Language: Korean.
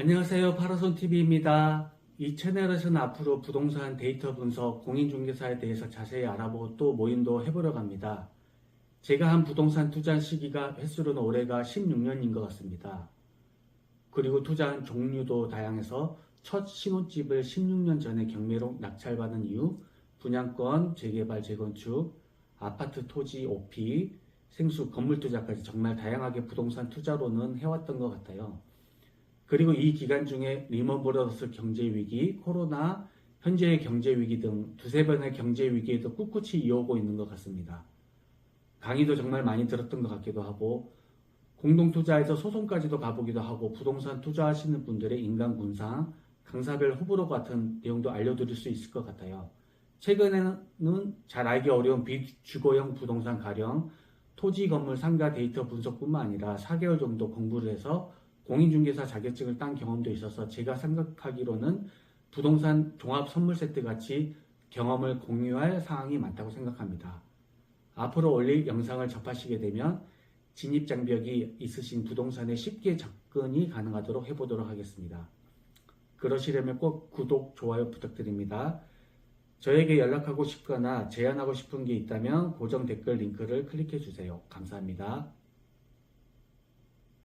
안녕하세요. 파라손TV입니다. 이 채널에서는 앞으로 부동산 데이터 분석, 공인중개사에 대해서 자세히 알아보고 또 모임도 해보려고 합니다. 제가 한 부동산 투자 시기가 횟수로는 올해가 16년인 것 같습니다. 그리고 투자한 종류도 다양해서 첫 신혼집을 16년 전에 경매로 낙찰받은 이후 분양권, 재개발, 재건축, 아파트 토지 OP, 생수, 건물 투자까지 정말 다양하게 부동산 투자로는 해왔던 것 같아요. 그리고 이 기간 중에 리먼 브러더스 경제 위기, 코로나, 현재의 경제 위기 등 두세 번의 경제 위기에도 꿋꿋이 이어오고 있는 것 같습니다. 강의도 정말 많이 들었던 것 같기도 하고 공동 투자에서 소송까지도 가보기도 하고 부동산 투자하시는 분들의 인간 군상, 강사별 호불호 같은 내용도 알려드릴 수 있을 것 같아요. 최근에는 잘 알기 어려운 비주거형 부동산 가령 토지 건물 상가 데이터 분석뿐만 아니라 4개월 정도 공부를 해서 공인중개사 자격증을 딴 경험도 있어서 제가 생각하기로는 부동산 종합 선물 세트 같이 경험을 공유할 사항이 많다고 생각합니다. 앞으로 올릴 영상을 접하시게 되면 진입 장벽이 있으신 부동산에 쉽게 접근이 가능하도록 해보도록 하겠습니다. 그러시려면 꼭 구독, 좋아요 부탁드립니다. 저에게 연락하고 싶거나 제안하고 싶은 게 있다면 고정 댓글 링크를 클릭해 주세요. 감사합니다.